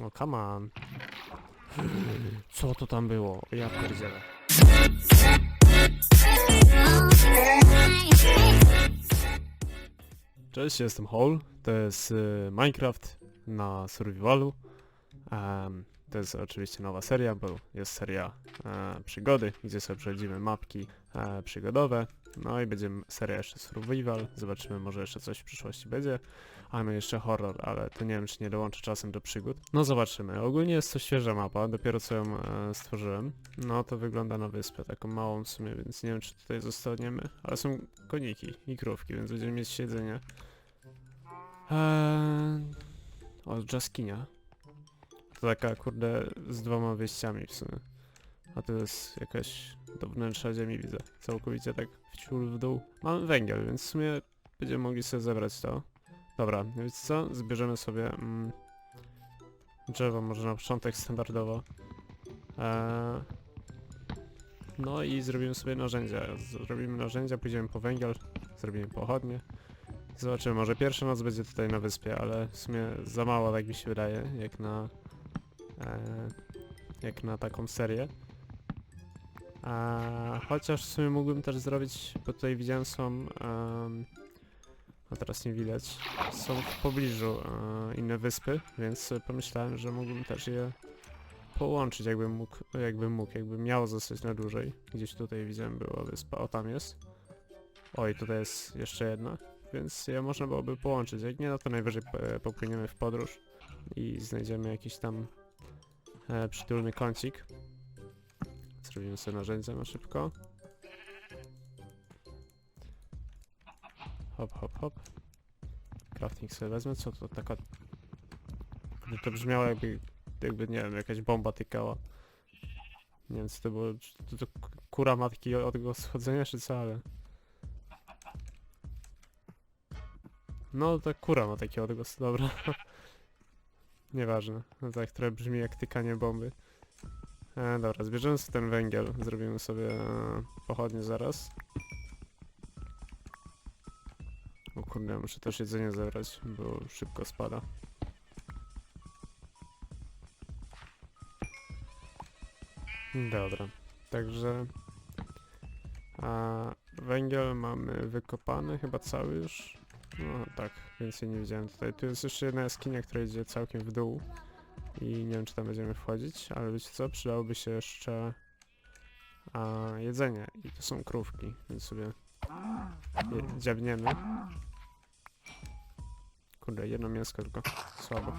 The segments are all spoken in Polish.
O, come on. Co to tam było? Ja pierdzielę. Cześć, jestem Hall. To jest y, Minecraft na survivalu. Em, to jest oczywiście nowa seria, bo jest seria e, przygody, gdzie sobie przechodzimy mapki e, przygodowe. No i będzie seria jeszcze survival. Zobaczymy, może jeszcze coś w przyszłości będzie. No jeszcze horror, ale to nie wiem, czy nie dołączę czasem do przygód. No zobaczymy. Ogólnie jest to świeża mapa, dopiero co ją e, stworzyłem. No to wygląda na wyspę, taką małą w sumie, więc nie wiem, czy tutaj zostaniemy. Ale są koniki i krówki, więc będziemy mieć siedzenie. Eee... O, jaskinia. To taka, kurde, z dwoma wyjściami w sumie. A to jest jakaś do wnętrza ziemi, widzę. Całkowicie tak w ciul w dół. Mamy węgiel, więc w sumie będziemy mogli sobie zebrać to. Dobra, więc co? Zbierzemy sobie mm, drzewo, może na początek standardowo. Eee, no i zrobimy sobie narzędzia. Zrobimy narzędzia, pójdziemy po węgiel, zrobimy pochodnie. Zobaczymy, może pierwsza noc będzie tutaj na wyspie, ale w sumie za mało, tak mi się wydaje, jak na... E, jak na taką serię. A, chociaż w sumie mógłbym też zrobić, bo tutaj widziałem są... a teraz nie widać. Są w pobliżu e, inne wyspy, więc pomyślałem, że mógłbym też je połączyć, jakbym mógł, jakbym mógł, jakbym miał zostać na dłużej. Gdzieś tutaj widziałem była wyspa, o tam jest. Oj, tutaj jest jeszcze jedna, więc je można byłoby połączyć. Jak nie, no to najwyżej popłyniemy w podróż i znajdziemy jakiś tam e, przytulny kącik. Zrobimy sobie narzędzia na szybko. Hop, hop, hop. Crafting sobie wezmę, co to taka... Kurde, To brzmiało jakby, jakby, nie wiem, jakaś bomba tykała. Nie wiem, co to było, czy to, to kura matki od tego schodzenia, czy co, ale... No, to kura ma taki odgłos, dobra. Nieważne, no tak trochę brzmi jak tykanie bomby. E, dobra, zbierzemy sobie ten węgiel, zrobimy sobie e, pochodnie zaraz. Kurde, muszę też jedzenie zebrać, bo szybko spada. Dobra, także... A węgiel mamy wykopany, chyba cały już. No tak, więcej nie widziałem tutaj. Tu jest jeszcze jedna jaskinia, która idzie całkiem w dół. I nie wiem, czy tam będziemy wchodzić, ale wiecie co, przydałoby się jeszcze a, jedzenie. I to są krówki, więc sobie dziabniemy. Kurde, jedno mięsko tylko. Słabo.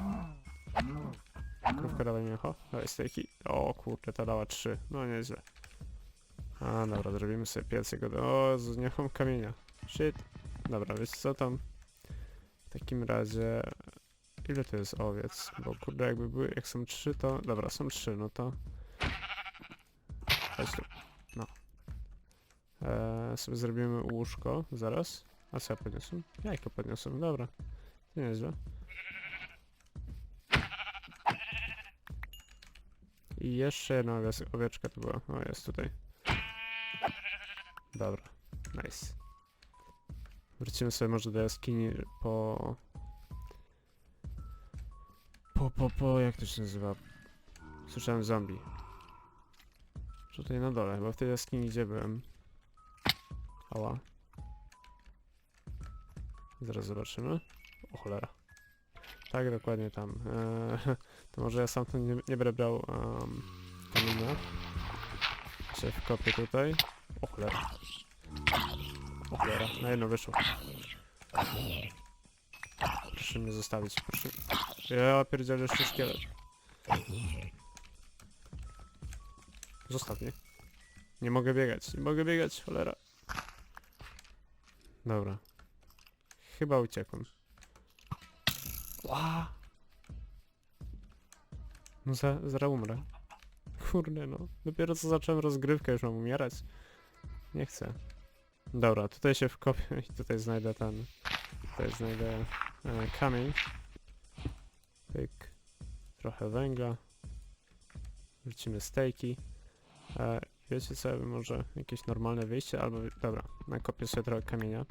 Krówka dała mięcho. Dawaj stejki. O kurde, ta dała trzy. No nieźle. A dobra, zrobimy sobie piecek. od- O, z nie mam kamienia. Shit. Dobra, wiecie co tam? W takim razie... Ile to jest owiec? Bo kurde, jakby były... Jak są trzy, to... Dobra, są trzy, no to... Chodź tu. No. Eee, sobie zrobimy łóżko. Zaraz. A co ja podniosłem? Jajko podniosłem, dobra. Nieźle. I jeszcze jedna owiec- owieczka to była. O, jest tutaj. Dobra, nice. Wrócimy sobie może do jaskini po... Po, po, po, jak to się nazywa? Słyszałem zombie. Tutaj na dole, chyba w tej jaskini gdzie byłem. Ała. Zaraz zobaczymy. Cholera. Tak, dokładnie tam. Eee, to może ja sam to nie, nie będę brał um, kamienia. Się wkopię tutaj. O cholera. O cholera, na jedno wyszło. Proszę mnie zostawić, proszę. Ja pierdzielę jeszcze szkielet. Zostaw mnie. Nie mogę biegać, nie mogę biegać, cholera. Dobra. Chyba uciekłem. Ła! No za, zaraz umrę. Kurde no. Dopiero co zacząłem rozgrywkę, już mam umierać. Nie chcę. Dobra, tutaj się wkopię i tutaj znajdę ten... Tutaj znajdę e, kamień. Pyk. Trochę węgla. Wrzucimy stejki. E, wiecie co, ja może jakieś normalne wyjście, albo... Dobra, nakopię sobie trochę kamienia.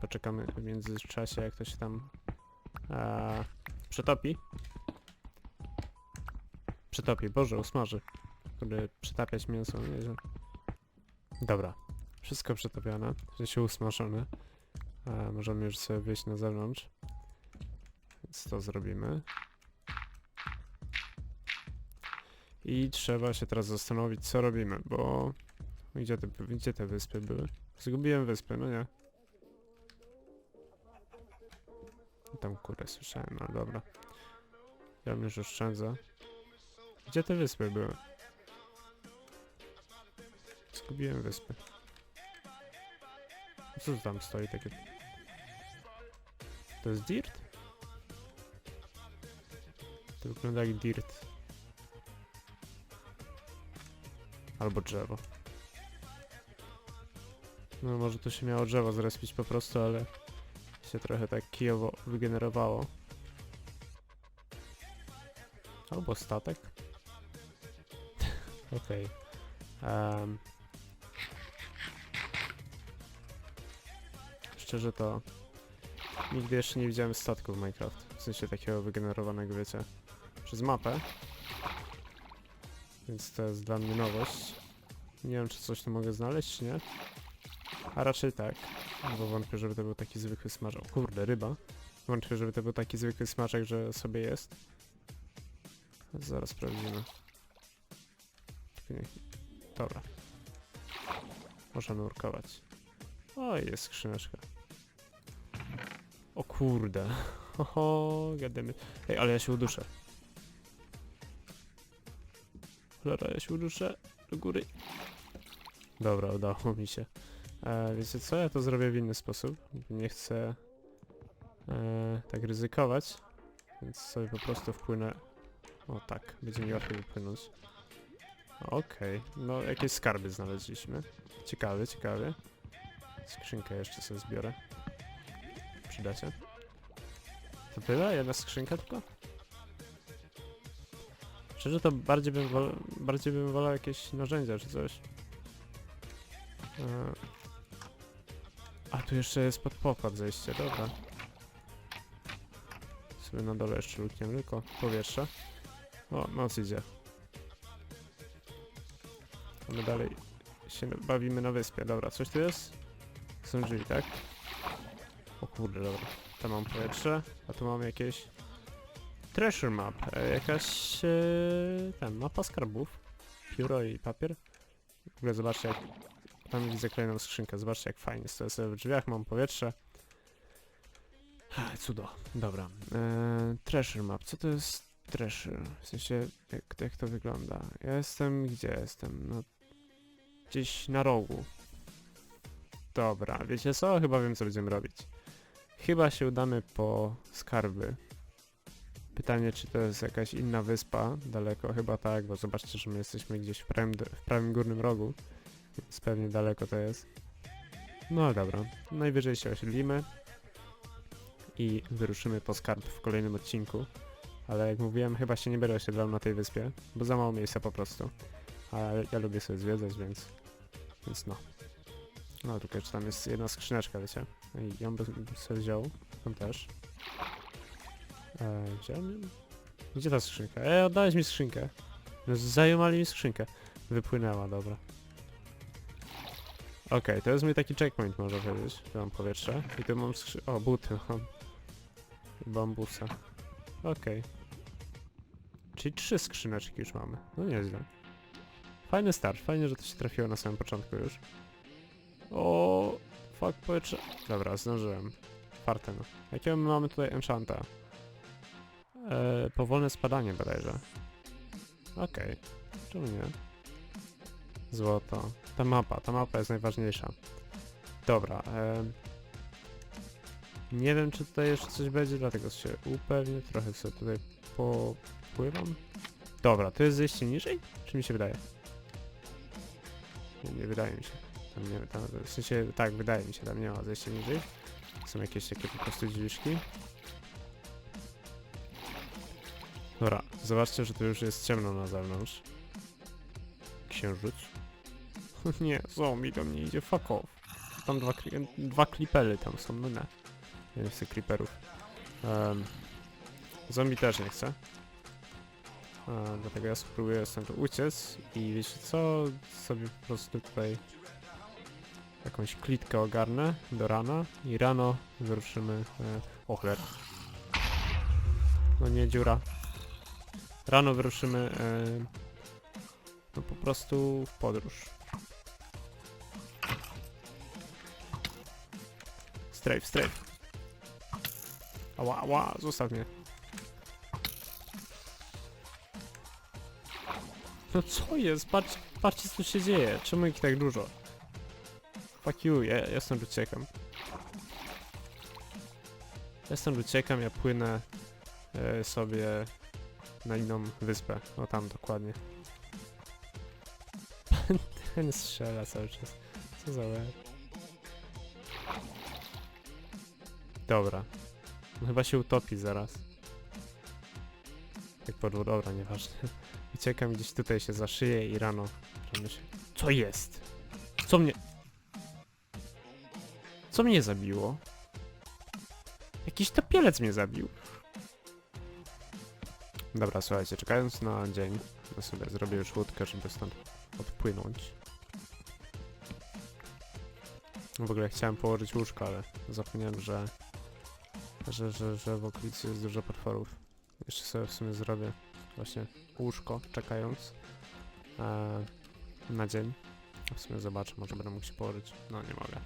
Poczekamy w międzyczasie, jak to się tam e, Przetopi? Przetopi, Boże, usmaży. Kurde, przytapiać mięso, nieźle. Dobra. Wszystko przetopione, sensie usmażone. A, możemy już sobie wyjść na zewnątrz. Więc to zrobimy. I trzeba się teraz zastanowić, co robimy, bo... Gdzie te, gdzie te wyspy były? Zgubiłem wyspy, no nie. Tam kurę słyszałem, ale dobra. Ja już oszczędzę. Gdzie te wyspy były? Zgubiłem wyspy. Co to tam stoi takie? To jest dirt? To wygląda jak dirt. Albo drzewo. No może tu się miało drzewo zrespić po prostu, ale się trochę tak kijowo wygenerowało. Albo statek. Okej. Em. Szczerze to nigdy jeszcze nie widziałem statku w Minecraft. W sensie takiego wygenerowanego, wiecie, przez mapę. Więc to jest dla mnie nowość. Nie wiem, czy coś tu mogę znaleźć, czy nie. A raczej tak. Bo wątpię, żeby to był taki zwykły smażek. Kurde, ryba. Wątpię, żeby to był taki zwykły smaczek, że sobie jest. Zaraz sprawdzimy. Dobra. Możemy nurkować. O, jest skrzyneczka. O kurde. Oho, gademy. Ej, ale ja się uduszę. Cholera, ja się uduszę. Do góry. Dobra, udało mi się. E, wiecie co, ja to zrobię w inny sposób. Nie chcę e, tak ryzykować, więc sobie po prostu wpłynę... O tak, będzie mi łatwiej wypłynąć. Okej, no jakieś skarby znaleźliśmy. Ciekawe, ciekawe. Skrzynkę jeszcze sobie zbiorę. Przydacie? To tyle? Jedna skrzynka tylko? Szczerze to bardziej bym, bardziej bym wolał jakieś narzędzia czy coś. Tu jeszcze jest pod pokład zejście, dobra. Sobie na dole jeszcze lukniemy, tylko powietrze. O, noc idzie. A my dalej się bawimy na wyspie. Dobra, coś tu jest? Są drzwi, tak? O kurde, dobra. Tam mam powietrze, a tu mam jakieś... Treasure map, e, jakaś... E, ten, mapa skarbów. Pióro i papier. W ogóle zobaczcie jak... Tam widzę kolejną skrzynkę, zobaczcie jak fajnie stoję sobie w drzwiach, mam powietrze. Cudo, dobra. E, treasure map, co to jest treasure? W sensie, jak, jak to wygląda? Ja jestem, gdzie jestem? No, gdzieś na rogu. Dobra, wiecie co? Chyba wiem co będziemy robić. Chyba się udamy po skarby. Pytanie, czy to jest jakaś inna wyspa daleko? Chyba tak, bo zobaczcie, że my jesteśmy gdzieś w prawym, w prawym górnym rogu. Więc pewnie daleko to jest. No dobra, najwyżej się osiedlimy i wyruszymy po skarb w kolejnym odcinku. Ale jak mówiłem, chyba się nie będę osiedlał na tej wyspie, bo za mało miejsca po prostu. Ale ja lubię sobie zwiedzać, więc... Więc no. No tylko czy tam jest jedna skrzyneczka, wiecie? I ją bym sobie wziął. Tam też. E, ją? Gdzie ta skrzynka? E, oddałeś mi skrzynkę. No zajumali mi skrzynkę. Wypłynęła, dobra. Okej, to jest mój taki checkpoint, można powiedzieć. Tu mam powietrze. I tu mam skrzy... O, buty mam. Bambusa. Okej. Czyli trzy skrzyneczki już mamy. No nieźle. Fajny start, fajnie, że to się trafiło na samym początku już. O, fuck, powietrze. Dobra, zdążyłem. Farte no. Jakiego my mamy tutaj enchanta? E, powolne spadanie bodajże. Okej, czemu nie? Złoto. Ta mapa, ta mapa jest najważniejsza. Dobra, e, nie wiem czy tutaj jeszcze coś będzie, dlatego się upewnię, trochę sobie tutaj popływam. Dobra, to jest zejście niżej? Czy mi się wydaje? Nie, nie wydaje mi się. Tam nie, tam, w sensie, tak, wydaje mi się, tam nie ma zejścia niżej. Są jakieś takie po prostu. Dobra, zobaczcie, że tu już jest ciemno na zewnątrz. Księżyc. nie, zombie do mnie idzie, fuck off. Tam dwa, dwa tam są, no nie. Nie chcę creeperów. Em, Zombie też nie chce. A, dlatego ja spróbuję stąd uciec i wiecie co? Sobie po prostu tutaj jakąś klitkę ogarnę do rana i rano wyruszymy... E. No nie dziura. Rano wyruszymy e, no po prostu w podróż. Strafe, strafe. Ała, ała, zostaw mnie. No co jest? Patrz, patrzcie co się dzieje. Czemu ich tak dużo? Fuck you, ja, ja stąd uciekam. Ja stąd uciekam, ja płynę e, sobie na inną wyspę. O tam dokładnie. Ten strzela cały czas. Co za łeb. Dobra. No chyba się utopi zaraz. Jak podło, dobra, nieważne. Uciekam gdzieś tutaj się zaszyję i rano. Co jest? Co mnie... Co mnie zabiło? Jakiś topielec mnie zabił. Dobra, słuchajcie, czekając na dzień, ja sobie zrobię już łódkę, żeby stąd odpłynąć. W ogóle chciałem położyć łóżko, ale zapomniałem, że, że, że, że w okolicy jest dużo potworów. Jeszcze sobie w sumie zrobię właśnie łóżko, czekając e, na dzień. W sumie zobaczę, może będę mógł się położyć. No, nie mogę.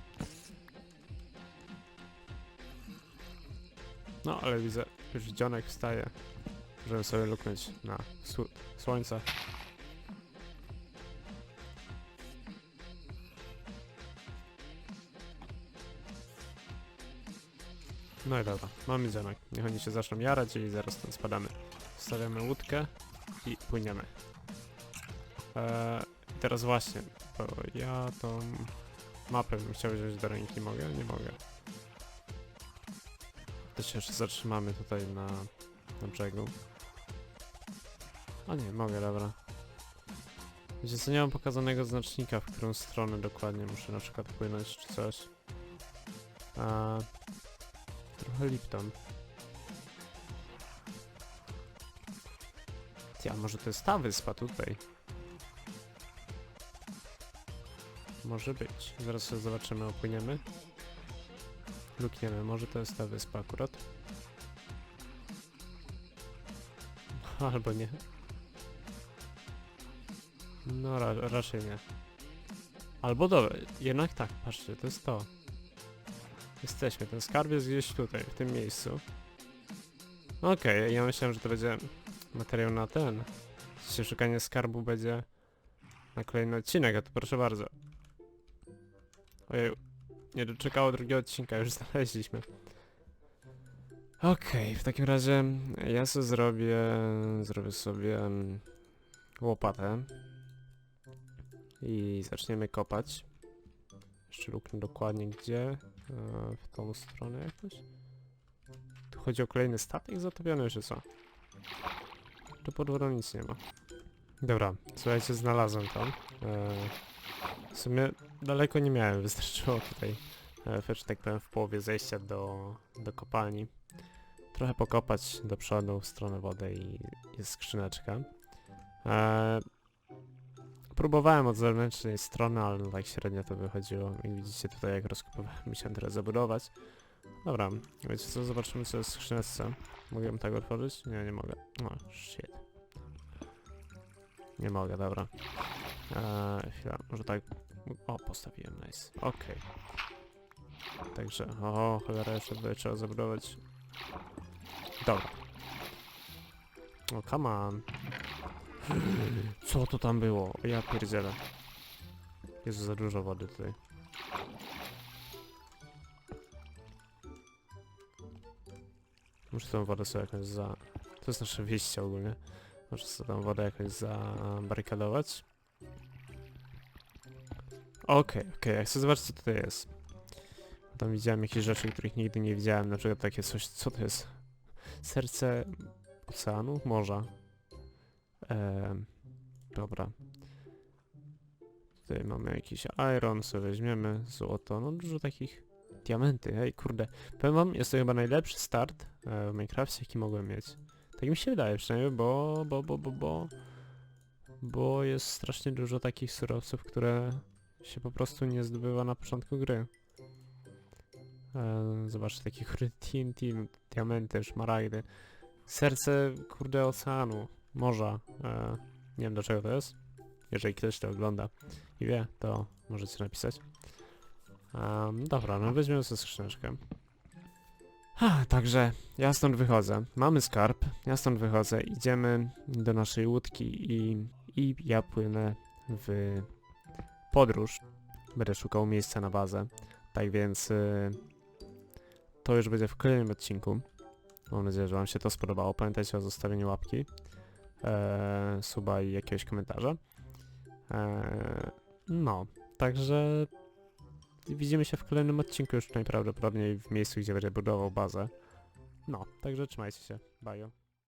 No, ale widzę, już dzionek wstaje, żeby sobie luknąć na sł słońce. No i dobra, mamy dzionek. Niech oni się zaczną jarać i zaraz tam spadamy. Stawiamy łódkę i płyniemy. Eee, teraz właśnie, bo ja tą mapę bym chciał wziąć do ręki. Mogę? Nie mogę. To się jeszcze zatrzymamy tutaj na, na brzegu. A nie, mogę, dobra. Wiecie co, nie mam pokazanego znacznika, w którą stronę dokładnie muszę na przykład płynąć czy coś. Trochę Lipton. Ty, a może to jest ta wyspa tutaj? Może być. Zaraz sobie zobaczymy, opłyniemy. Lukniemy, może to jest ta wyspa akurat. Albo nie. No ra raczej nie. Albo dobra, jednak tak, patrzcie, to jest to. Jesteśmy, ten skarb jest gdzieś tutaj, w tym miejscu. Okej, ja myślałem, że to będzie materiał na ten. Jeśli szukanie skarbu będzie na kolejny odcinek, a to proszę bardzo. Ojej, nie doczekało drugiego odcinka, już znaleźliśmy. Okej, w takim razie ja sobie zrobię, zrobię sobie mm, łopatę i zaczniemy kopać. Jeszcze luknę dokładnie gdzie, e, w tą stronę jakoś. Tu chodzi o kolejny statek zatopiony, czy co? Tu pod wodą nic nie ma. Dobra, słuchajcie, znalazłem to. E, w sumie daleko nie miałem, wystarczyło tutaj, e, tak powiem, w połowie zejścia do, do kopalni. Trochę pokopać do przodu w stronę wody i jest skrzyneczka. E, próbowałem od zewnętrznej strony, ale no tak średnio to wychodziło. Jak widzicie tutaj jak rozkopywałem, musiałem teraz zabudować. Dobra, wiecie co, zobaczymy co jest w skrzyneczce. Mogę ją tak otworzyć? Nie, nie mogę. No, shit. Nie mogę, dobra. Eee, chwila, może tak... O, postawiłem, nice. Okej. Także, o, cholera, jeszcze tutaj trzeba zabudować. Dobra. O, come on. Co to tam było? Ja pierdzielę. Jest za dużo wody tutaj. Muszę tą wodę sobie jakoś za... To jest nasze wyjście ogólnie. Muszę sobie tą wodę jakoś zabarykadować. Okej, okej, ja chcę zobaczyć co tutaj jest. Tam widziałem jakieś rzeczy, których nigdy nie widziałem, na przykład takie coś, co to jest? Serce oceanu? Morza. Ehm, dobra. Tutaj mamy jakiś iron, sobie weźmiemy, złoto, no dużo takich diamenty, hej, kurde. Powiem wam, jest to chyba najlepszy start e, w Minecrafcie, jaki mogłem mieć. Tak mi się wydaje przynajmniej, bo, bo, bo, bo, bo, bo jest strasznie dużo takich surowców, które się po prostu nie zdobywa na początku gry. E, zobaczcie, takie kurde TNT, diamenty, szmaragdy. Serce, kurde, oceanu, morza. E, nie wiem do czego to jest. Jeżeli ktoś to ogląda i wie, to możecie napisać. Dobra, no weźmiemy sobie skrzyneczkę. Ha, także ja stąd wychodzę. Mamy skarb, ja stąd wychodzę, idziemy do naszej łódki i, i ja płynę w podróż. Będę szukał miejsca na bazę. Tak więc y, to już będzie w kolejnym odcinku. Mam nadzieję, że Wam się to spodobało. Pamiętajcie o zostawieniu łapki, e, suba i jakiegoś komentarza. E, no, także widzimy się w kolejnym odcinku już najprawdopodobniej w miejscu, gdzie będę budował bazę. No, także trzymajcie się. Bye.